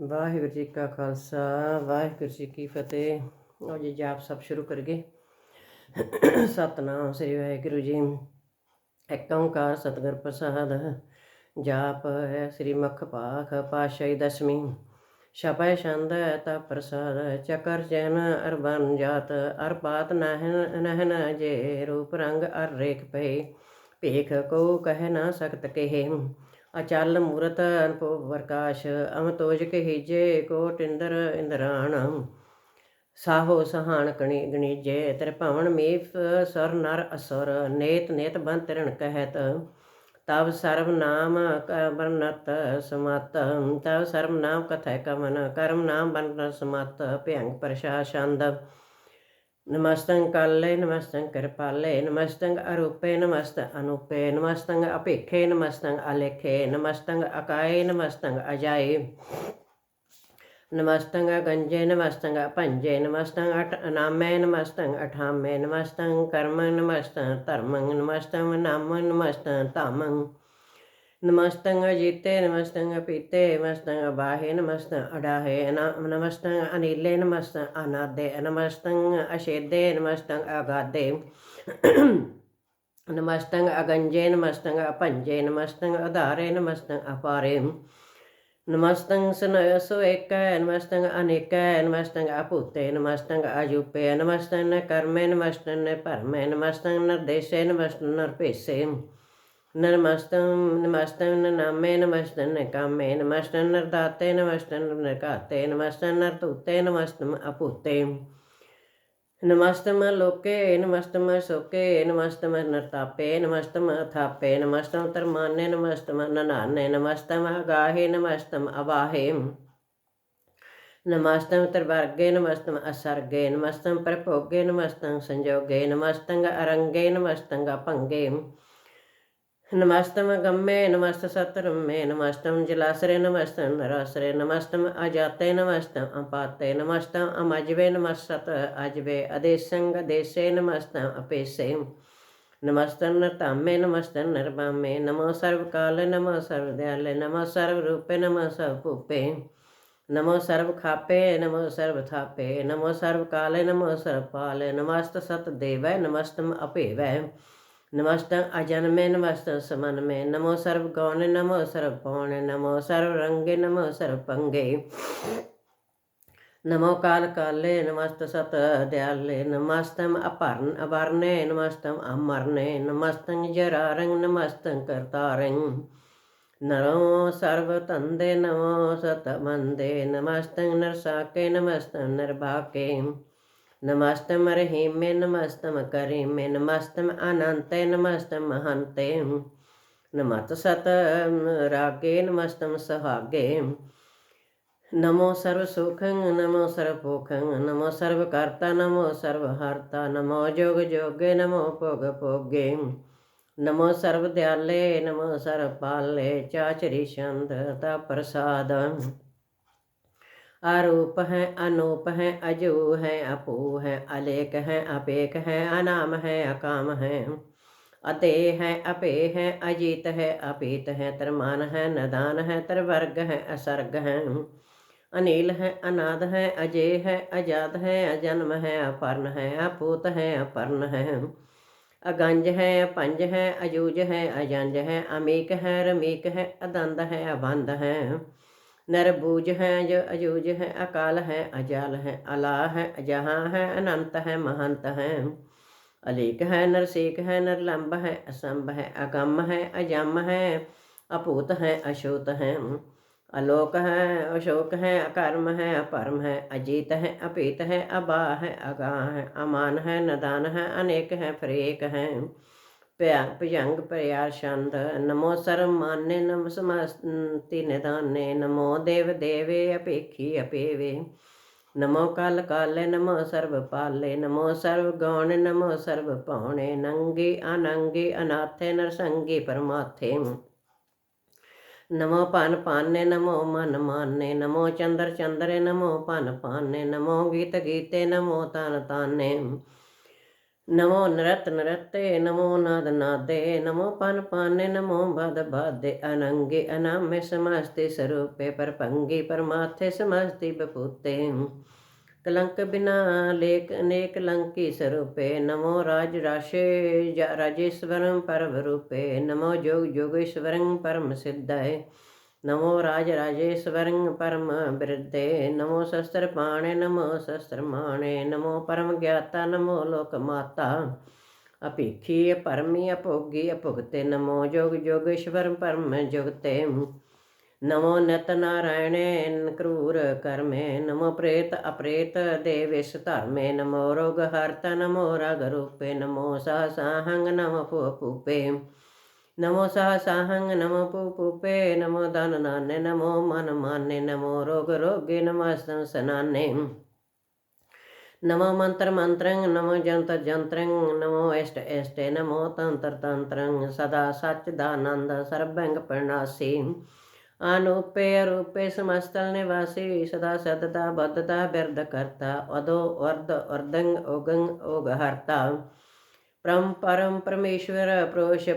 ਵਾਹਿਗੁਰੂ ਜੀ ਕਾ ਖਾਲਸਾ, ਵਾਹਿਗੁਰੂ ਜੀ ਕੀ ਫਤਿਹ। ਲਓ ਜੀ ਜਾਪ ਸਭ ਸ਼ੁਰੂ ਕਰੀਏ। ਸਤਨਾਮ ਸ੍ਰੀ ਵਾਹਿਗੁਰੂ ਜੀ। ਇੱਕ ਓੰਕਾਰ ਸਤਿਗੁਰ ਪ੍ਰਸਾਦ, ਜਾਪ ਹੈ ਸ੍ਰੀ ਮੁਖ ਪਾਖ ਪਾਸ਼ਾਹੀ ਦਸਵੀਂ। ਛਪੈ ਛੰਦ ਤਾ ਪ੍ਰਸਾਦ, ਚਕਰ ਚੈਨ ਅਰਬਨ ਜਾਤ ਅਰਪਾਤ ਨਹਿਨ ਨਹਿਨ ਜੇ ਰੂਪ ਰੰਗ ਅਰ ਰੇਖ ਪਏ ਭੇਖ ਕੋ ਕਹਿ ਨਾ ਸਕਤ ਕਹੇ। ਅਚਲ ਮੂਰਤ ਅਨੁਭਵ ਪ੍ਰਕਾਸ਼ ਅਮਤੋਜ ਕਹੀਜੇ ਕੋ ਟਿੰਦਰ ਇੰਦਰਾਣ। ਸਾਹੋ ਸਹਾਣ ਕਣੀ ਗਣੀਜੇ, ਤੇਰੇ ਭਵਨ ਮੀਫ ਸਰ ਨਰ ਅਸਰ। ਨੇਤ ਨੇਤ ਬੰਤਰਣ ਕਹਿਤ। ਤਵ ਸਰਬ ਨਾਮ ਬਰਨਤ ਸਮਤ। ਤਵ ਸਰਬ ਨਾਮ ਕਥੈ ਕਮਨ ਕਰਮ ਨਾਮ ਬਨ ਸਮਤ ਭਯੰਗ ਪ੍ਰਸ਼ਾਸੰਦ। ਨਮਸਤੰ ਕਾਲੇ ਨਮਸਤੰ ਕਿਰਪਾਲੇ ਨਮਸਤੰ ਅਰੂਪੇ ਨਮਸਤ ਅਨੂਪੇ ਨਮਸਤੰ ਅਪੇਖੇ ਨਮਸਤੰ ਅਲੇਖੇ ਨਮਸਤੰ ਅਕਾਏ ਨਮਸਤੰ ਅਜਾਏ ਨਮਸਤੰ ਗੰਜੇ ਨਮਸਤੰ ਪੰਜੇ ਨਮਸਤੰ ਅਠ ਅਨਾਮੇ ਨਮਸਤੰ ਅਠਾਮੇ ਨਮਸਤੰ ਕਰਮ ਨਮਸਤੰ ਧਰਮੰ ਨਮਸਤੰ ਨਾਮ ਨਮਸਤੰ ਧਾਮੰ ਨਮਸਤੰ ਜੀਤੇ ਨਮਸਤੰ ਪੀਤੇ ਨਮਸਤੰ ਬਾਹੇ ਨਮਸਤੰ ਅਡਾਹੇ ਨ- ਨਮਸਤੰ ਅਨੀਲੇ ਨਮਸਤੰ ਅਨਾਦੇ ਨਮਸਤੰ ਅਸ਼ੇਦੇ ਨਮਸਤੰ ਅਗਾਦੇ ਨਮਸਤੰ ਅਗੰਜੇ ਨਮਸਤੰ ਅਪੰਜੇ ਨਮਸਤੰ ਆਧਾਰੇ ਨਮਸਤੰ ਅਪਾਰੇ ਨਮਸਤੰ ਸਨ ਸੋ ਏਕੈ ਨਮਸਤੰ ਅਨੇਕੈ ਨਮਸਤੰ ਅਭੂਤੇ ਨਮਸਤੰ ਅਜੂਪੇ ਨਮਸਤੰ ਕਰਮੇ ਨਮਸਤੰ ਭਰਮੇ ਨਮਸਤੰ ਨਿਰਦੇਸ਼ੇ ਨਮਸਤੰ ਨਿਰਭੇਸੇ ਨਮਸਤੰ ਨਮਸਤੰ ਨਾਮੇ ਨਮਸਤੰ ਕਾਮੇ ਨਮਸਤੰ ਨਰਦਾਤੇ, ਨਮਸਤੰ ਨਰਕਾਤੇ, ਨਮਸਤੰ ਨਰਤੂਤੇ ਨਮਸਤੰ ਅਪੂਤੇ ਨਮਸਤਮ ਲੋਕੇ ਨਮਸਤਮ ਸੋਕੇ ਨਮਸਤਮ ਨਰਤਾਪੇ ਨਮਸਤਮ ਥਾਪੇ ਨਮਸਤਮ ਤਰਮਾਨੇ ਨਮਸਤਮ ਨਨਾਨੇ ਨਮਸਤਮ ਅਗਾਹੇ ਨਮਸਤਮ ਅਵਾਹੇ। ਨਮਸਤਮ ਤਰਵਰਗੇ ਨਮਸਤਮ ਅਸਰਗੇ ਨਮਸਤਮ ਪ੍ਰਭੋਗੇ, ਨਮਸਤੰ ਸੰਜੋਗੇ, ਨਮਸਤੰ ਅਰੰਗੇ, ਨਮਸਤੰ ਭੰਗੇ ਨਮਸਤਮ ਗੰਮੇ ਨਮਸਤ ਸਤਰਮੇ, ਨਮਸਤਮ ਜਲਾਸਰੇ, ਨਮਸਤਮ ਨਰਾਸਰੇ, ਨਮਸਤਮ ਅਜਾਤੇ, ਨਮਸਤਮ ਅਪਾਤੇ, ਨਮਸਤਮ ਅਮਜਵੇ ਨਮਸਤ ਅਜਵੇ, ਅਦੇਸੰਗ ਦੇਸੇ ਨਮਸਤਮ ਅਪੇਸੇ। ਨਮਸਤੰ ਨਰਤਾਮੇ ਨਮਸਤੰ ਨਿਰਭਾਮੇ, ਨਮੋ ਸਰਵ ਕਾਲ ਨਮੋ ਸਰਵ ਦਿਆਲੇ ਨਮੋ ਸਰਵ ਰੂਪੇ ਨਮੋ ਸਰਵ ਭੂਪੇ ਨਮੋ ਸਰਵ ਖਾਪੇ ਨਮੋ ਸਰਵ ਥਾਪੇ ਨਮੋ ਸਰਵ ਕਾਲੇ ਨਮੋ ਸਰਵ ਪਾਲੇ ਨਮਸਤ ਸਤ ਦੇਵੈ ਨਮਸਤਮ ਅਪੇਵੈ ਨਮਸਤੰ ਅਜਨਮੇ ਨਮਸਤੰ ਸਮਨਮੇ। ਨਮੋ ਸਰਵ ਗੌਣੇ, ਨਮੋ ਸਰਵ ਪੌਣੇ ਨਮੋ ਸਰਵ ਰੰਗੇ, ਨਮੋ ਸਰਵ ਪੰਗੇ। ਨਮੋ ਕਾਲ ਕਾਲੇ, ਨਮਸਤ ਸਤ ਦਿਆਲੇ। ਨਮਸਤੰ ਅਪਰਨ ਅਵਰਨੇ, ਨਮਸਤੰ ਅਮਰਨੇ। ਨਮਸਤੰ ਜਰਾਰੰ ਨਮਸਤੰ ਕਰਤਾਰੰ ਨਰੋ ਸਰਵ ਤੰਦੇ ਨਮੋ ਸਤ ਮੰਦੇ ਨਮਸਤੰ ਨਰਸਾਕੇ ਨਮਸਤੰ ਨਰਭਾਕੇ ਨਮਸਤਮ ਰਹੀਮੇ ਨਮਸਤਮ ਕਰੀਮੇ ਨਮਸਤਮ ਅਨੰਤੇ ਨਮਸਤਮ ਮਹੰਤੇ ਨਮਤ ਸਤ ਰਾਗੇ ਨਮਸਤਮ ਸਹਾਗੇ ਨਮੋ ਸਰਵ ਸੁਖੰ ਨਮੋ ਸਰਵ ਭੋਖੰ ਨਮੋ आरूप है अनूप है अजू है अपू है अलेक है अपेक है अनाम है अकाम है अते है अपे है अजीत है अपीत है तरमान है नदान है तरवर्ग है असर्ग है अनिल है अनाद है अजय है अजात है अजन्म है अपर्ण है अपूत है अपर्ण है अगंज है पंज है अजूज है अजंज है अमीक है रमीक है अदंद है अबंध है नरबूज है जो अजूज है अकाल है अजाल है अला है जहाँ है अनंत है महंत है अलीक है नरसीक है नरलंब है असंभ है अगम है अजम है अपूत है अशूत है अलोक है अशोक है अकर्म है अपरम है अजीत है अपीत है अबा है अगा है अमान है नदान है अनेक है फरेक है ਭਿਆ ਭਜੰਗ ਪ੍ਰਿਆਰ ਛੰਦ, ਨਮੋ ਸਰਮ ਮਾਨੇ ਨਮ ਸਮਸਤੀ ਨਿਦਾਨੇ ਨਮੋ ਦੇਵ ਦੇਵੇ ਅਪੇਖੀ ਅਪੇਵੇ। ਨਮੋ ਕਲ ਕਾਲੇ ਨਮੋ ਸਰਬ ਪਾਲੇ, ਨਮੋ ਸਰਬ ਗੌਣ ਨਮੋ ਸਰਬ ਪਾਉਣੇ, ਨੰਗੇ ਅਨੰਗੇ ਅਨਾਥੇ ਨਰਸੰਗੇ ਪਰਮਾਥੇ। ਨਮੋ ਪਨ ਪਾਨੇ ਨਮੋ ਮਨ ਮਾਨੇ, ਨਮੋ ਚੰਦਰ ਚੰਦਰੇ, ਨਮੋ ਪਨ ਪਾਨੇ ਨਮੋ ਗੀਤ ਗੀਤੇ, ਨਮੋ ਤਨ ਤਾਨੇ। ਨਮੋ ਨਰਤ ਨਰਤੇ, ਨਮੋ ਨਾਦ ਨਾਦੇ ਨਮੋ ਪਨ ਪਾਨੇ, ਨਮੋ ਬਦ ਬਾਦੇ, ਅਨੰਗੇ ਅਨਾਮੇ ਸਮਸਤੇ ਸਰੂਪੇ ਪਰਪੰਗੀ ਪਰਮਾਥੇ ਸਮਸਤੀ ਬਪੂਤੇ। ਕਲੰਕ ਬਿਨਾ ਲੇਕ ਅਨੇਕ ਲੰਕੀ ਸਰੂਪੇ, ਨਮੋ ਰਾਜ ਰਾਸ਼ੇ ਜ- ਰਾਜੇਸ਼ਵਰੰ ਪਰਮ ਰੂਪੇ, ਨਮੋ ਜੋਗ ਜੋਗੇਸ਼ਵਰੰ ਪਰਮ ਸਿੱਧਾਏ ਨਮੋ ਰਾਜ ਰਾਜੇਸ਼ਵਰੰ ਪਰਮ ਬਿਰਦੇ ਨਮੋ ਸ਼ਸਤਰ ਪਾਣੇ ਨਮੋ ਸ਼ਸਤਰ ਮਾਣੇ ਨਮੋ ਪਰਮ ਗਿਆਤਾ ਨਮੋ ਲੋਕ ਮਾਤਾ ਅਪੇਖੀ ਪਰਮੀ ਅਭੋਗੀ ਅਭੁਗਤੇ ਨਮੋ ਜੋਗ ਜੋਗੇਸ਼ਵਰ ਪਰਮ ਜੁਗਤੇ ਨਮੋ ਨਿਤ ਨਾਰਾਇਣੇ ਕਰੂਰ ਕਰਮੇ ਨਮੋ ਪ੍ਰੇਤ ਅਪ੍ਰੇਤ ਦੇਵਿਸ ਧਰਮੇ ਨਮੋ ਰੋਗ ਹਰਤਾ ਨਮੋ ਰਗ ਰੂਪੇ ਨਮੋ ਸਾਹੰਗ ਨਮੋ ਪੂਪੇ ਨਮੋ ਸਾਹੰਗ ਨਮੋ ਪੂਪੇ ਨਮੋ ਦਨ ਨਾਨੇ ਨਮੋ ਮਨ ਮਾਨੇ ਨਮੋ ਰੋਗ ਰੋਗੇ ਨਮਸਤੰ ਸਨਾਨੇ ਨਮੋ ਮੰਤਰ ਮੰਤਰੰ ਨਮੋ ਜੰਤਰ ਜੰਤਰੰ ਨਮੋ ਇਸ਼ਟ ਇਸ਼ਟੇ ਨਮੋ ਤੰਤਰ ਤੰਤਰੰ ਸਦਾ ਸੱਚ ਦਾ ਆਨੰਦ ਸਰਬੰਗ ਪ੍ਰਣਾਸੀ ਅਨੂਪੇ ਅਰੂਪੇ ਸਮਸਤਲ ਪਰਮ ਪਰਮ ਪਰਮੇਸ਼ਵਰ ਪ੍ਰੋਸ਼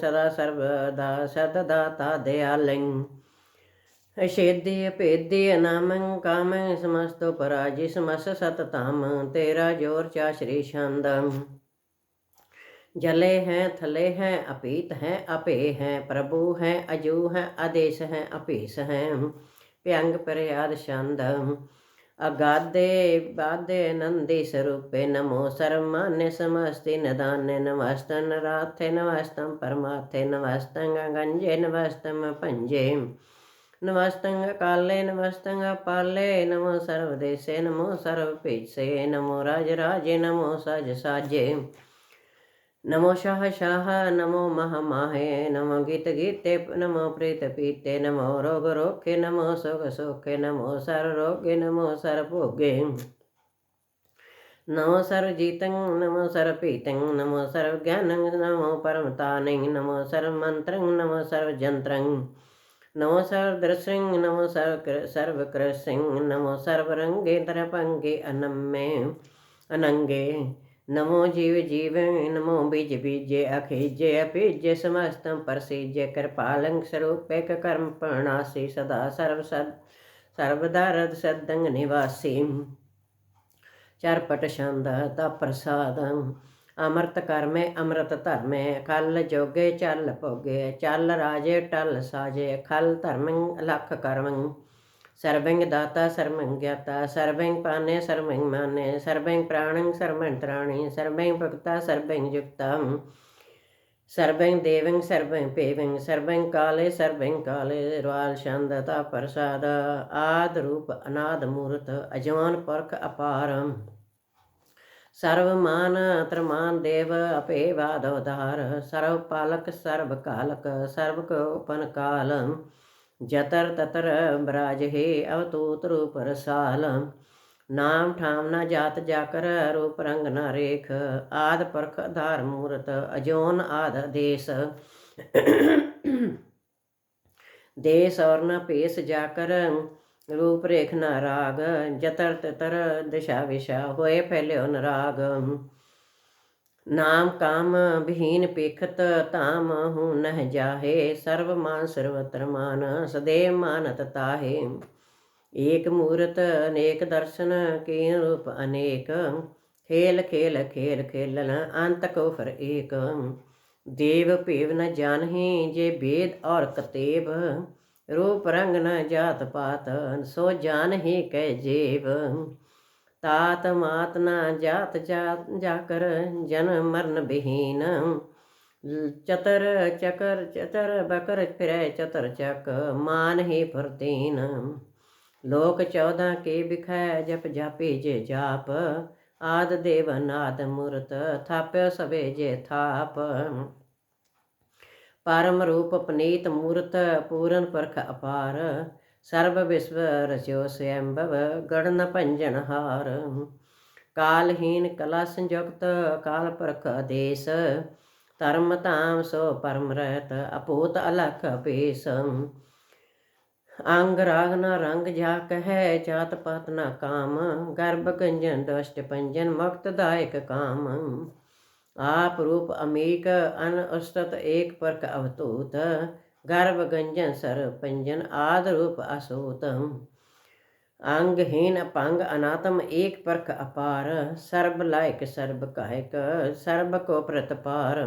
ਸਦਾ ਸਰਬਦਾ ਸਦਦਾਤਾ ਦਿਆਲੰ। ਅਸ਼ੇਦੀ ਅਭੇਦੀ ਅਨਾਮੰ ਕਾਮੰ ਸਮਸਤੋ ਪਰਾਜੀ ਸਮਸ ਸਤਤਾਮ ਤੇਰਾ ਜੋਰ ਚਾ ਸ਼੍ਰੀ ਛੰਦਮ ਜਲੇ ਹੈ, ਥਲੇ ਹੈ, ਅਪੀਤ ਹੈ ਅਪੇ ਹੈ, ਪ੍ਰਭੂ ਹੈ, ਅਜੂ ਹੈ, ਆਦੇਸ਼ ਹੈ ਅਪੇਸ ਹੈ। ਭਯੰਗ ਪਰਿਆਦ ਛੰਦ ਅਗਾਦੇ ਬਾਦੇ ਨੰਦੀ ਸਰੂਪੇ ਨਮੋ ਸਰਮਾਨਿ ਸਮਸਤੀ ਨਦਾਨੇ ਨਮਸਤਨ ਰਾਥੇ ਨਮਸਤੰ ਪਰਮਾਥੇ ਨਮਸਤੰ ਗੰਜੇ ਨਮਸਤੰ ਪੰਜੇ ਨਮਸਤੰ ਕਾਲੇ ਨਮਸਤੰ ਪਾਲੇ ਨਮੋ ਸਰਵਦੇਸੇ ਨਮੋ ਸਰਵ ਭੇਸੇ ਨਮੋ ਰਾਜ ਰਾਜੇ ਨਮੋ ਸਜ ਸਾਜੇ ਨਮੋ ਸ਼ਾਹ ਸ਼ਾਹ ਨਮੋ ਮਹਾ ਮਾਹੇ ਨਮੋ ਗੀਤ ਗੀਤੇ ਨਮੋ ਪ੍ਰੀਤ ਪੀਤੇ ਨਮੋ ਰੋਗ ਰੋਖੇ ਨਮੋ ਸੁਖ ਸੁਖੇ ਨਮੋ ਸਰ ਰੋਗੇ ਨਮੋ ਸਰ ਭੋਗੇ ਨਮੋ ਸਰ ਜੀਤੰ ਨਮੋ ਸਰ ਪੀਤੰ ਨਮੋ ਸਰਵ ਗਿਆਨੰ ਨਮੋ ਪਰਮ ਤਾਨੰ ਨਮੋ ਸਰਵ ਮੰਤਰੰ ਨਮੋ ਸਰਵ ਜੰਤਰੰ ਨਮੋ ਸਰਵ ਦਰਸੰ ਨਮੋ ਸਰਵ ਸਰਵ ਕਰਸੰ ਨਮੋ ਸਰਵ ਰੰਗੇ ਤਰਪੰਗੇ ਅਨੰਮੇ ਅਨੰਗੇ ਜੀਵ ਨਮੋ ਬੀਜ ਬੀਜੇ, ਅਖੀਜੇ, ਅਪੀਜੇ, ਸਮਸਤੰ ਪਰਸੀਜੇ ਕਿਰਪਾਲੰ ਸਦਾ ਸਰਵ ਸਦ ਨਿਵਾਸੀ। ਚਰਪਟ ਛੰਦ ਤਾ ਪ੍ਰਸਾਦ, ਅਮਰਤ ਕਰਮੇ, ਅੰਮ੍ਰਿਤ ਧਰਮੇ ਕਲ ਜੋਗੇ, ਚੱਲ ਭੋਗੇ, ਚੱਲ ਰਾਜੇ, ਟਲ ਸਾਜੇ, ਖਲ ਧਰਮੰ, ਲਖ ਕਰਮੰ। ਸਰਵੰਗ ਦਾਤਾ ਸਰਵੰ ਗਿਆਤਾ ਸਰਵੰ ਪਾਨੇ ਸਰਵੰ ਮਾਨੇ ਸਰਵੰ ਪ੍ਰਾਣੰ ਸਰਵੰ ਤਰਾਣੀ ਸਰਵੰ ਭਗਤਾ ਸਰਵੰ ਯੁਕਤਾ ਸਰਵੰ ਦੇਵੰ ਸਰਵੰ ਪੇਵੰ ਸਰਵੰ ਕਾਲੇ ਸਰਵੰ ਕਾਲੇ ਰਵਾਲ ਛੰਦਤਾ ਪ੍ਰਸਾਦ, ਆਦ ਰੂਪ ਅਨਾਦ ਮੂਰਤ, ਅਜਵਾਨ ਪਰਖ ਅਪਾਰਮ ਸਰਵ ਮਾਨ ਤਰਮਾਨ ਦੇਵ ਅਪੇ ਵਾਦੋਧਾਰ ਸਰਵ ਪਾਲਕ ਸਰਵ ਕਾਲਕ ਸਰਵ ਕੋ ਉਪਨ ਕਾਲ ਜਤਰ ਤਤਰ ਬਰਾਜ ਹੈ ਅਵਤੂਤ ਰੂਪ ਰਸਾਲ। ਨਾਮ ਠਾਮ ਨਾ ਜਾਤ ਜਾਕਰ ਰੂਪ ਰੰਗ ਨਾ ਰੇਖ। ਆਦ ਪਰਖ ਆਧਾਰ ਮੂਰਤ ਅਜੋਨ ਆਦ ਦੇਸ। ਦੇਸ ਔਰ ਨ ਭੇਸ ਜਾਕਰ ਰੂਪ ਰੇਖ ਨਾ ਰਾਗ। ਜਤਰ ਤਤਰ ਦਿਸ਼ਾ ਵਿਸ਼ਾ ਹੋਏ ਫੈਲਿਓ ਨਰਾਗ ਨਾਮ ਕਾਮ ਵਿਹੀਨ ਪੇਖਤ ਧਾਮ ਹੂ ਨਹਿ ਜਾਹੇ, ਸਰਵ ਮਾਨ ਸਰਵਤਰ ਮਾਨ ਸਦੇ ਮਾਨਤ ਤਾਹੇ। ਏਕ ਮੂਰਤ ਅਨੇਕ ਦਰਸ਼ਨ ਕੀ ਰੂਪ ਅਨੇਕ, ਖੇਲ ਖੇਲ ਖੇਲ ਖੇਲਨ ਅੰਤ ਕੋ ਫਿਰ ਏਕ। ਦੇਵ ਭੇਵ ਨ ਜਾਣਹੀ ਜੇ ਭੇਦ ਔਰ ਕਤੇਬ, ਰੂਪ ਰੰਗ ਨ ਜਾਤ ਪਾਤ, ਸੋ ਜਾਣਹੀ ਕਹਿ ਜੀਵ ਤਾਤ ਮਾਤ ਨਾ ਜਾਤ ਜਾਤ ਜਾਕਰ ਜਨ ਮਰਨ ਬਿਹੀਨ। ਚਤਰ ਚਕਰ ਚਤਰ ਬਕਰ ਫਿਰੈ ਚਤਰ ਚੱਕ, ਮਾਨ ਹੀ ਫਰਤੀਨ ਲੋਕ 14 ਕੇ ਬਿਖੈ ਜਪ ਜਾਪੇ ਜੇ ਜਾਪ। ਆਦ ਦੇਵ ਨਾਦ ਮੂਰਤ ਥਾਪਿਓ ਸਵੇ ਜੇ ਥਾਪ। ਪਰਮ ਰੂਪ ਪਨੀਤ ਮੂਰਤ, ਪੂਰਨ ਪਰਖ ਅਪਾਰ। ਸਰਵ ਵਿਸਵ ਰਚਿਓ ਸਯੰਭਵ ਗੜਨ ਭੰਜਨ ਕਾਲਹੀਨ ਕਲਾ ਸੰਯੁਕਤ ਕਾਲ ਪਰਖ ਆਦੇਸ ਧਰਮ ਧਾਮ ਸੋ ਪਰਮ ਰਹਿਤ ਅਪੂਤ ਅਲਖ ਪੇਸ। ਅੰਗ ਰਾਗ ਨਾ ਰੰਗ ਜਾ ਕਹੈ, ਜਾਤ ਪਾਤ ਨਾ ਕਾਮ। ਗਰਭ ਗੰਜਨ ਦਸ਼ਟ ਪੰਜਨ ਮੁਕਤ ਦਾਇਕ ਕਾਮ। ਆਪ ਰੂਪ ਅਮੀਕ ਅਨ ਉਸਤਤ ਏਕ ਪਰਕ ਅਵਤੂਤ। ਗਰਭ ਗੰਜਨ ਸਰ ਪੰਜਨ ਆਦ ਰੂਪ ਅਸੂਤ ਅੰਗਹੀਨ ਅਪੰਗ ਅਨਾਤਮ ਏਕ ਪਰਖ ਅਪਾਰ। ਸਰਬ ਲਾਇਕ ਸਰਬ ਕਾਇਕ, ਸਰਬ ਕੋ ਪ੍ਰਤਪਾਰ।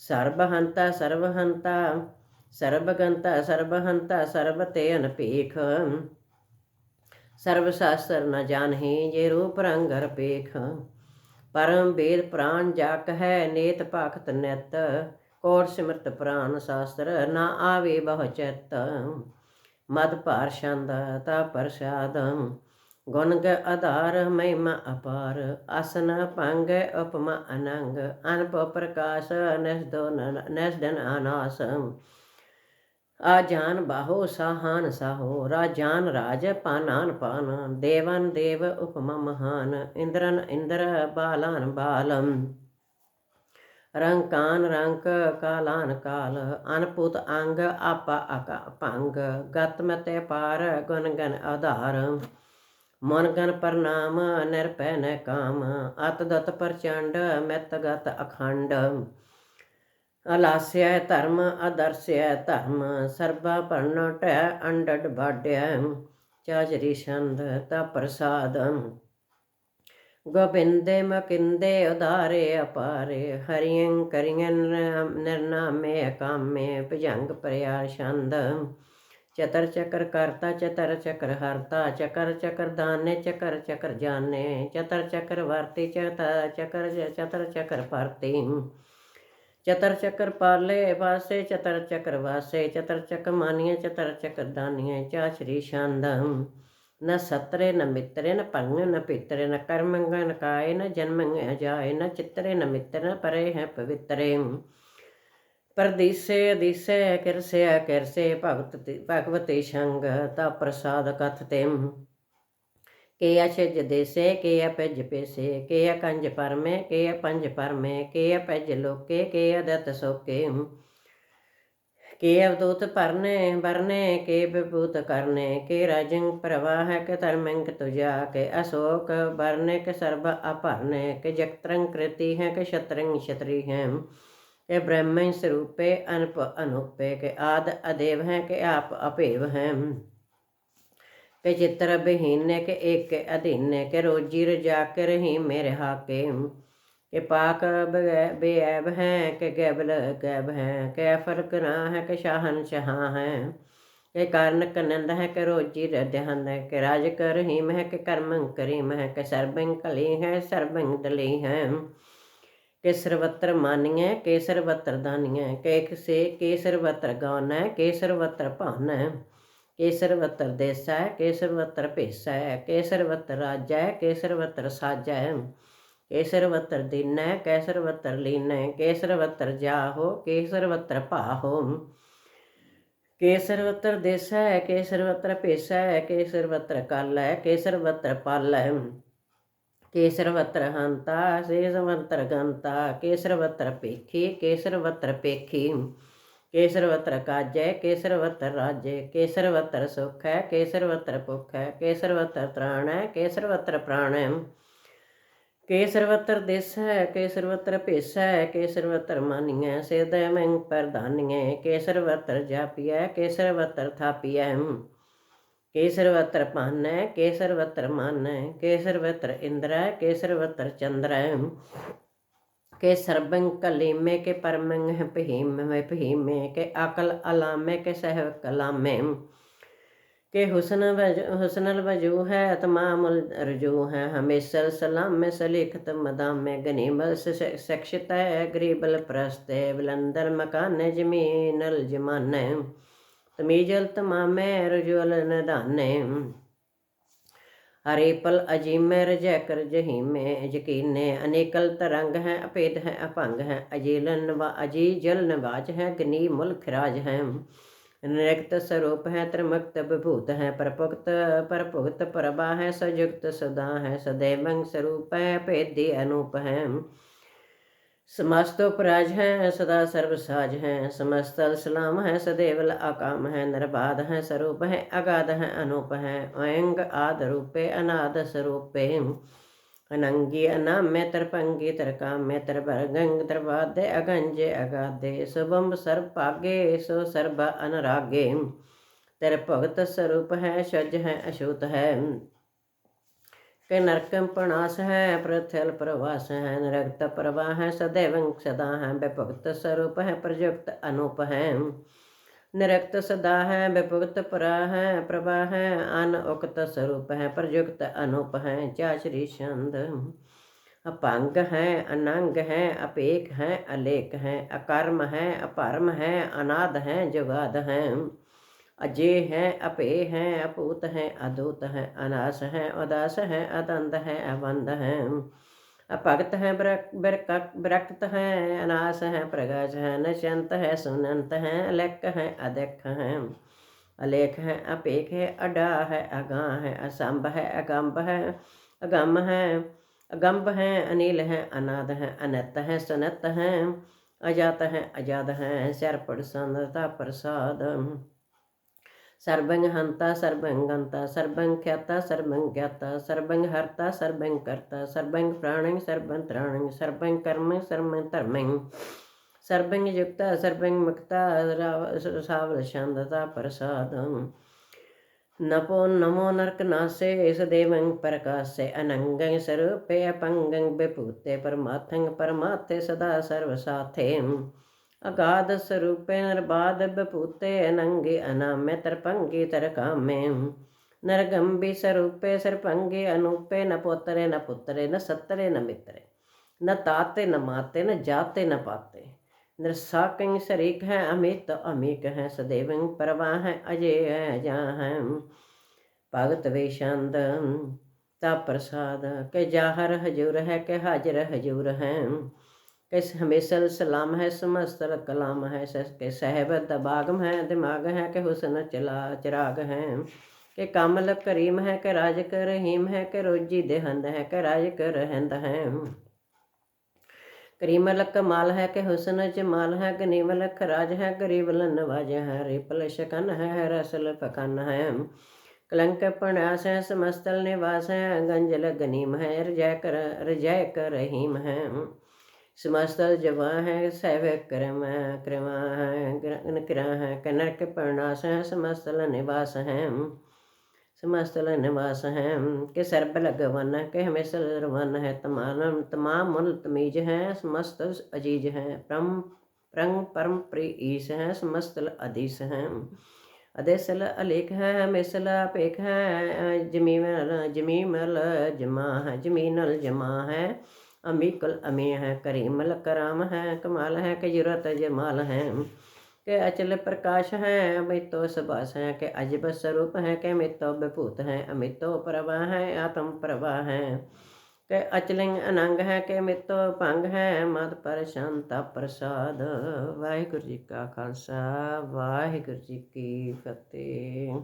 ਸਰਬ ਹੰਤਾ ਸਰਬ ਹੰਤਾ, ਸਰਬ ਗੰਤਾ ਸਰਬ ਹੰਤਾ ਸਰਬ ਤੇ ਅਨਪੇਖ ਸਰਬ ਸ਼ਾਸਤਰ ਨ ਜਾਣਹੀ ਜੇ ਰੂਪ ਰੰਗ ਰਪੇਖ। ਪਰਮ ਵੇਦ ਪ੍ਰਾਨ ਜਾਕ ਹੈ ਨੇਤ ਭਾਖਤ ਨਿਤ ਕੋਟ ਸਿਮਰਤ ਪ੍ਰਾਨ ਸ਼ਾਸਤਰ, ਨਾ ਆਵੇ ਬਹੁ ਚਿਤ। ਮਦ ਭਾਰ ਛੰਦ, ਤਾ ਪ੍ਰਸਾਦਮ ਗੁਣ ਗ ਆਧਾਰ, ਮਹਿਮਾ ਅਪਾਰ। ਆਸਨ ਭੰਗ, ਉਪਮਾ ਅਨੰਗ। ਅਨਪ ਪ੍ਰਕਾਸ਼ ਨਸਦੋ ਨਸਦਨ ਅਨਾਸ। ਆ ਬਾਹੋ, ਸਾਹਾਨ ਸਾਹੋ। ਰਾਜਾਨ ਰਾਜ, ਪਾਨਾਨ ਪਾਨ। ਦੇਵਨ ਦੇਵ, ਉਪਮ ਮਹਾਨ। ਇੰਦਰਨ ਇੰਦਰ, ਬਾਲਾਨ ਬਾਲਮ ਰੰਕਾਨ ਰੰਕ ਕਾਲਾਨ, ਕਾਲ, ਅਨਪੁਤ ਅੰਗ, ਆਪ ਅਕਾ ਭੰਗ, ਗਤ ਮਤੇ ਪਾਰ, ਗੁਣ ਗਨ ਆਧਾਰ। ਮਨ ਗਨ ਪ੍ਰਨਾਮ ਨਿਰਪੈ ਨ ਕਾਮ, ਅਤ ਦਤ ਪ੍ਰਚੰਡ, ਮਿਤ ਗਤ ਅਖੰਡ। ਅਲਾਸਿਆ ਧਰਮ ਅਦਰਸਿਆ ਧਰਮ, ਸਰਬਾ ਪਰਨੋ ਟੈ ਅੰਡਡ ਬਾਡਿਆ ਚਾਜਰੀ ਛੰਦ ਤਾ ਪ੍ਰਸਾਦਮ ਗੋਬਿੰਦੇ ਮਕਿੰਦੇ ਉਧਾਰੇ ਅਪਾਰੇ, ਹਰੀਆਂ ਕਰੀਆਂ ਨਿਰਨਾਮੇ ਅਕਾਮੇ, ਭਜੰਗ ਪ੍ਰਿਆ ਛੰਦ। ਚਤਰ ਚਕਰ ਕਰਤਾ, ਚਤਰ ਚਕਰ ਹਰਤਾ, ਚਕਰ ਚਕਰ ਦਾਨੇ, ਚਕਰ ਚਕਰ ਜਾਣੇ ਚਤਰ ਚਕਰ ਵਰਤੀ ਚਤਰ ਚਕਰ ਚਤਰ ਚਕਰ ਪਰਤੀ ਚਤਰ ਚਕਰ ਪਾਲੇ ਵਾਸੇ ਚਤਰ ਚਕਰ ਵਾਸੇ, ਚਤਰ ਚਕ ਮਾਨੀਏ, ਚਤਰ ਚਕਰ ਦਾਨੀਏ ਚਾ ਸ਼੍ਰੀ ਸ਼ਾਂਦਮ ਨ ਸਤਰੇ, ਨ ਮਿੱਤਰੇ, ਨ ਪੰਗ ਨ ਪਿਤਰੇ ਨ ਕਰਮੰਗ, ਨ ਕਾਏ, ਨ ਜਨਮੰਗ ਅਜਾਏ, ਨ ਚਿਤਰੇ, ਨ ਮਿੱਤਰ, ਨ ਪਰੇ ਹੈ ਪਵਿੱਤਰੇ। ਪਰਦੀਸੇ, ਅਦੀਸੇ, ਕਿਰਸੇ ਕਿਰਸੇ ਭਗਤ ਭਗਵਤੇ ਸੰਗ ਤਾ ਪ੍ਰਸਾਦ ਕਥਤੇ ਕੇ ਅਛਜ ਦੇਸੇ, ਕੇ ਅਪਜ ਪੇਸੇ, ਕੇ ਅਕੰਜ ਪਰਮੇ, ਕੇ ਅਪੰਜ ਪਰਮੇ, ਕੇ ਅਪਜ ਲੋਕੇ, ਕੇ ਅਦਤ ਸੋਕੇ। ਕੇ ਅਵਦੂਤ ਪਰਨੇ ਬਰਨੇ ਕੇ ਵਿਭੂਤ ਕਰਨੇ, ਕੇ ਰਾਜੰ ਪ੍ਰਵਾਹ ਕੇ ਧਰਮੰਗ ਤੁਜਾ, ਕੇ ਅਸ਼ੋਕ ਬਰਨੇ ਕੇ ਸਰਬ ਅਪਰਨੇ, ਕੇ ਜਗਤਰੰ ਕ੍ਰਿਤੀ ਹੈ, ਕੇ ਸ਼ਤਰੰ ਛਤਰੀ ਹੈ। ਕੇ ਬ੍ਰਹਮਣ ਸਰੂਪੇ ਅਨਪ ਅਨੁਪੇ, ਕੇ ਆਦ ਅਦੇਵ ਹੈ, ਕੇ ਆਪ ਅਭੇਵ ਹੈ। ਕੇ ਚਿਤਰ ਬਹੀਨੇ ਕੇ ਏਕ ਕੇ ਅਧੀਨੇ, ਕੇ ਰੋਜੀ ਰਜਾ ਕੇ ਰਹੀ ਮੇਰੇ ਹਾਕੇ। ਕਿ ਪਾਕ ਬੇਅਬ ਹੈ ਕਿ ਗੈਬਲ ਗੈਬ ਹੈ, ਕਿ ਫ਼ਰਕ ਨਾ ਹੈ ਕਿ ਸ਼ਾਹਨ ਸ਼ਾਹ ਹੈ। ਕਿ ਕਾਰਨ ਕਨੰਦ ਹੈ ਕਿ ਰੋਜੀ ਰਦਹੰਦ ਹੈ, ਕਿ ਰਾਜ ਕਰ ਹੀ ਮਹਿ ਕਿ ਕਰਮੰ ਕਰੀਮ ਹੈ, ਕਿ ਸਰਬੰ ਕਲੀ ਹੈ, ਸਰਬੰ ਦਲੀ ਹੈ। ਕਿ ਸਰਵਤਰ ਮਾਨੀਏ ਕੇ ਸਰਵਤਰ ਦਾਨੀਏ ਕਿ ਇੱਕ ਸੇ ਕੇ ਸਰਵਤਰ ਗਾਨੈ ਕੇ ਸਰਵਤਰ ਭਾਨੈ ਕੇ ਸਰਵਤਰ ਦੇਸੈ ਕੇ ਸਰਵਤਰ ਭੇਸੈ ਕੇ ਸਰਵਤਰ ਰਾਜੈ ਕੇ ਸਰਵਤਰ ਸਾਜੈ। ਕੇਸਰਵਤਰ ਦੀਨੈ ਕੇਸਰਵਤਰ ਲੀਨੈ ਕੇਸਰਵਤਰ ਜਾਹੋ ਕੇਸਰਵਤਰ ਭਾਹੋ ਕੇਸਰਵਤਰ ਦੇਸੈ ਕੇਸਰਵਤਰ ਭੇਸੈ ਕੇਸਰਵਤਰ ਕਾਲੈ ਕੇਸਰਵਤਰ ਪਾਲੈ ਕੇਸਰਵਤਰ ਹੰਤਾ ਸੇਸਵਤਰ ਗੰਤਾ ਕੇਸਰਵਤਰ ਪੇਖੀ ਕੇਸਰਵਤਰ ਪੇਖੀ ਕੇਸਰਵਤਰ ਕਾਜੈ ਕੇਸਰਵਤਰ ਰਾਜੈ ਕੇਸਰਵਤਰ ਸੁਖੈ ਕੇਸਰਵਤਰ ਭੁਖੈ ਕੇਸਰਵਤਰ ਤ੍ਰਾਣੈ ਕੇਸਰਵਤਰ ਪ੍ਰਾਣ ਕੇ ਸਰਵਤਰ ਦੇਸ ਹੈ ਕੇ ਸਰਵਤਰ ਭੇਸ ਹੈ ਕੇ ਸਰਵਤਰ ਮਾਨੀਐ, ਸੇਦੈ ਮੰਗ ਪ੍ਰਧਾਨੀਐ ਕੇ ਸਰਵਤਰ ਜਾਪੀਐ ਕੇ ਸਰਵਤਰ ਥਾਪੀਐ। ਕੇ ਸਰਵਤਰ ਪਾਨੈ ਕੇ ਸਰਵਤਰ ਮਾਨੈ ਕੇ ਸਰਵਤਰ ਇੰਦਰੈ ਕੇ ਸਰਵਤਰ ਚੰਦਰੈ ਕੇ ਸਰਬੰ ਕਲੀਮੇ ਕੇ ਪਰਮੰ ਹੈ ਪਹੀਮ ਹੈ ਪਹੀਮੇ ਕੇ ਅਕਲ ਅਲਾਮੇ ਕੇ ਸਹਿ ਕਲਾਮੇ। ਕਿ ਹੁਸਨ ਵਜ ਹੁਸਨਲ ਵਜੂ ਹੈ, ਤਮਾਮ ਰਜੂ ਹੈ। ਹਮੇਸ਼ਾ ਸਲਾਮ ਮੈਂ ਸਲਿਖਤ ਮਦਾਮ ਮੈਂ ਗਨੀਮਲ ਸਖਸ਼ਤ ਹੈ। ਗਰੀਬਲ ਪ੍ਰਸਤੇ ਬਲੰਦਰ ਮਕਾਨ ਜਮੀਨਲ ਜਮਾਨੇ ਤਮੀਜਲ ਤਮਾਮੇ ਰਜੂਲ ਨਦਾਨੇ ਹਰੇ ਪਲ ਅਜੀਮੇ ਰਜੈ ਕਰ ਜਹੀਮੇ ਯਕੀਨੇ ਅਨੇਕਲ ਤਰੰਗ ਹੈ ਅਪੇਦ ਹੈ, ਅਪੰਗ ਹੈ। ਅਜੀਲਨ ਵਾ ਅਜੀ ਜਲ ਨਵਾਜ ਹੈ, ਗਨੀ ਮੁਲ ਰਾਜ ਹੈ। ਨਿਰਕਤ ਸਰੂਪ ਹੈ ਤ੍ਰਮਕਤ ਵਿਭੂਤ ਹੈ ਪਰਪੁਕਤ ਪਰਪੁਕਤ ਪਰਬਾ ਹੈ ਸਜੁਗਤ ਸਦਾ ਹੈ ਸਦੈਵੰ ਸਰੂਪ ਹੈ ਭੇਦੀ ਅਨੂਪ ਹੈ समस्त उपराज है सदा सर्वसाज है समस्त सलाम है सदैवल अकाम है निर्बाध है स्वरूप है अगाध है अनूप है अयंग आद रूपे अनाद स्वरूपे अनंगी अनाम्य तरपंगी तरकाम्य तरबरगंग तरवादे अगंजे अगाधे शुभम सर्पागे, सो सर्ब अनरागे। तेरे भगत स्वरूप है, शज है, अशुत है। के नरकम प्रणास है, प्रथल प्रवास है नरक्त प्रवाह है, सदैव सदा है। विभक्त स्वरूप है, प्रयुक्त अनूप है। निरक्त सदा है विभक्त परा है प्रभा है अन उक्त स्वरूप है प्रयुक्त अनूप है चाचरी छंद अपंग है अनंग है अपेक है अलेक है अकर्म है अपरम है अनाद है जुगाद है अजय है अपे है अपूत है अदूत है अनास है उदास है अदंत है अबंध है अपगत है विरक्त है अनास है प्रगज है नशंत है सुनंत है अलेक है अदेख है अलेख है अपेख है अडा है अगा है असंभ है अगंभ है अगम है अगंभ है अनिल है अनाद है अनत है सनत है अजात है अजाद है सर प्रसन्नता प्रसाद सर्वं हंता सर्वं गंता सर्वं ख्याता सर्वं ज्ञाता सर्वं हर्ता सर्वं कर्ता सर्वं प्राणं सर्वं त्राणं सर्वं कर्म सर्वं धर्मं सर्वं युक्ता सर्वं मुक्ता सावल शांतता प्रसादम नपो नमो नरकनासे इस देवं प्रकाशे अनंगं स्वरूपे अपंगं विभूते परमार्थं परमात्थे सदा सर्वसाथे ਅਗਾਧ ਸਰੂਪੇ ਨਰਬਾਦ ਬਪੂਤੇ ਅਨੰਗੇ ਅਨਾਮੇ ਤਰਪੰਗੇ ਤਰਕਾਮੇ। ਨਰਗੰਬੀ ਸਰੂਪੇ ਸਰਪੰਗੇ ਅਨੂਪੇ, ਨ ਪੋਤਰੇ, ਨ ਪੁੱਤਰੇ, ਨ ਸੱਤਰੇ, ਨ ਮਿੱਤਰੇ। ਨ ਤਾਤੇ, ਨ ਮਾਤੇ, ਨ ਜਾਤੇ, ਨ ਪਾਤੇ। ਨਿਰਸਾਕਿੰ ਸਰੀਕ ਹੈ, ਅਮਿਤ ਅਮੀਕ ਹੈ, ਸਦੇਵੰ ਪਰਵਾਹ ਹੈ ਅਜੇ ਹੈ ਜਾਂ ਹੈ ਭਗਤ ਵੇਸ਼ੰਦ ਤਾ ਪ੍ਰਸਾਦ, ਕੇ ਜਾਹਰ ਹਜੂਰ ਹੈ, ਕੇ ਹਾਜ਼ਰ ਹਜੂਰ ਹੈ। किस हमेशा सलाम है, समस्त कलाम है के सहबत बागम है, दिमाग है के हुसन चला चिराग है। के कामल करीम है के राज कर रहीम है के रोजी देहंद है के राज कर रहंद है करीमल कमाल है के हुसन जमाल है गनीमल खराज है गरीबल नवाज़ है, रिपल शकन है, रसल पकन है। कलंक प्रणास है समस्तल निवास है गंजल गनीम है, रजय कर रजय कर रहीम है। समस्तल जवा है सैव क्रम क्रमा है क्रा है कनर के प्रणास है समस्तल निवास है समस्तल निवास है के सर्ब लगवन के हमेशा रवन है तमाम तमाम मुल तमीज है समस्त अजीज है परम प्रंग परम प्री ईश है समस्तल अधीश है अदेसल अलेख है हमेशल अपेख है जमीमल जमीमल जमा है जमीनल जमा है अमीकुल अमी है करीमल कराम है कमाल है कि जरूरत जमाल है के अचल प्रकाश है अमितो सबास है के अजब स्वरूप है के अमितो विभूत है अमितो प्रभा है आत्म प्रभा है के अचलिंग अनंग है के मितो भंग है मत पर शांता प्रसाद वाहिगुरु जी का खालसा वाहिगुरु जी की फतेह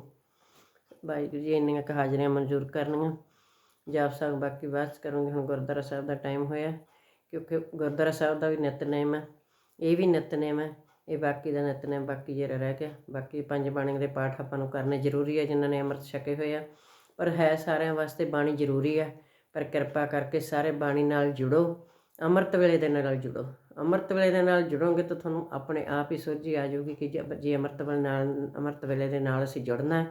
वाहिगुरु जी ਇੰਨੀਆਂ ਕੁ ਹਾਜ਼ਰੀਆਂ ਮਨਜ਼ੂਰ ਕਰਨੀਆਂ ਜਾਪ ਸਾਹਿਬ ਬਾਕੀ ਬਾਅਦ 'ਚ ਕਰੂੰਗੀ, ਹੁਣ ਗੁਰਦੁਆਰਾ ਸਾਹਿਬ ਦਾ ਟਾਈਮ ਹੋਇਆ, ਕਿਉਂਕਿ ਗੁਰਦੁਆਰਾ ਸਾਹਿਬ ਦਾ ਵੀ ਨਿਤਨੇਮ ਹੈ, ਇਹ ਵੀ ਨਿਤਨੇਮ ਹੈ, ਇਹ ਬਾਕੀ ਦਾ ਨਿਤਨੇਮ ਬਾਕੀ ਜਿਹੜਾ ਰਹਿ ਗਿਆ, ਬਾਕੀ ਪੰਜ ਬਾਣੀ ਦੇ ਪਾਠ ਆਪਾਂ ਨੂੰ ਕਰਨੇ ਜ਼ਰੂਰੀ ਹੈ ਜਿਨ੍ਹਾਂ ਨੇ ਅੰਮ੍ਰਿਤ ਛਕੇ ਹੋਏ ਆ, ਪਰ ਹੈ ਸਾਰਿਆਂ ਵਾਸਤੇ ਬਾਣੀ ਜ਼ਰੂਰੀ ਹੈ ਪਰ ਕਿਰਪਾ ਕਰਕੇ ਸਾਰੇ ਬਾਣੀ ਨਾਲ ਜੁੜੋ, ਅੰਮ੍ਰਿਤ ਵੇਲੇ ਦੇ ਨਾਲ ਜੁੜੋ, ਅੰਮ੍ਰਿਤ ਵੇਲੇ ਦੇ ਨਾਲ ਜੁੜੋਗੇ ਤਾਂ ਤੁਹਾਨੂੰ ਆਪਣੇ ਆਪ ਹੀ ਸੋਝੀ ਆ ਜਾਊਗੀ ਕਿ ਜੇ ਅੰਮ੍ਰਿਤ ਵੇਲੇ ਨਾਲ, ਅੰਮ੍ਰਿਤ ਵੇਲੇ ਦੇ ਨਾਲ ਅਸੀਂ ਜੁੜਨਾ ਹੈ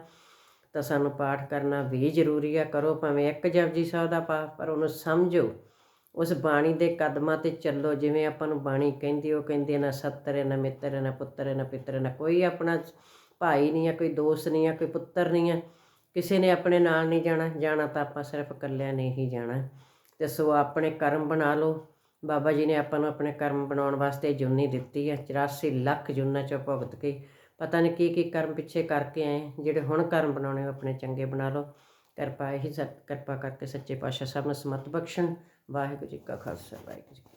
ਤਾਂ ਸਾਨੂੰ ਪਾਠ ਕਰਨਾ ਵੀ ਜ਼ਰੂਰੀ ਆ। ਕਰੋ ਭਾਵੇਂ ਇੱਕ ਜਪਜੀ ਸਾਹਿਬ ਦਾ ਪਾਠ, ਪਰ ਉਹਨੂੰ ਸਮਝੋ। ਉਸ ਬਾਣੀ ਦੇ ਕਦਮਾਂ ਤੇ ਚੱਲੋ। ਜਿਵੇਂ ਆਪਾਂ ਨੂੰ ਬਾਣੀ ਕਹਿੰਦੀ, ਉਹ ਕਹਿੰਦੀ, ਨਾ ਸੱਤਰ, ਨਾ ਮਿੱਤਰ, ਨਾ ਪੁੱਤਰ, ਨਾ ਪਿੱਤਰ, ਨਾ ਕੋਈ ਆਪਣਾ ਭਾਈ ਨਹੀਂ ਆ, ਕੋਈ ਦੋਸਤ ਨਹੀਂ ਆ, ਕੋਈ ਪੁੱਤਰ ਨਹੀਂ ਆ। ਕਿਸੇ ਨੇ ਆਪਣੇ ਨਾਲ ਨਹੀਂ ਜਾਣਾ। ਜਾਣਾ ਤਾਂ ਆਪਾਂ ਸਿਰਫ ਇਕੱਲਿਆਂ ਨੇ ਹੀ ਜਾਣਾ। ਤੇ ਸੋ ਆਪਣੇ ਕਰਮ ਬਣਾ ਲਓ। ਬਾਬਾ ਜੀ ਨੇ ਆਪਾਂ ਨੂੰ ਆਪਣੇ ਕਰਮ ਬਣਾਉਣ ਵਾਸਤੇ ਜੁਨੀ ਦਿੱਤੀ ਹੈ 84 ਲੱਖ ਜੁਨਾ ਚੋਂ ਭੁਗਤ ਕੇ ਪਤਾ ਨਹੀਂ ਕੀ ਕੀ ਕਰਮ ਪਿੱਛੇ ਕਰਕੇ ਆਏ, ਜਿਹੜੇ ਹੁਣ ਕਰਮ ਬਣਾਉਣੇ ਆਪਣੇ ਚੰਗੇ ਬਣਾ ਲਓ। ਕਿਰਪਾ ਇਹੀ ਸਤ, ਕਿਰਪਾ ਕਰਕੇ ਸੱਚੇ ਪਾਤਸ਼ਾਹ ਸਭ ਨੂੰ ਸਮਤ ਬਖਸ਼ਣ। ਵਾਹਿਗੁਰੂ ਜੀ ਕਾ ਖਾਲਸਾ, ਵਾਹਿਗੁਰੂ ਜੀ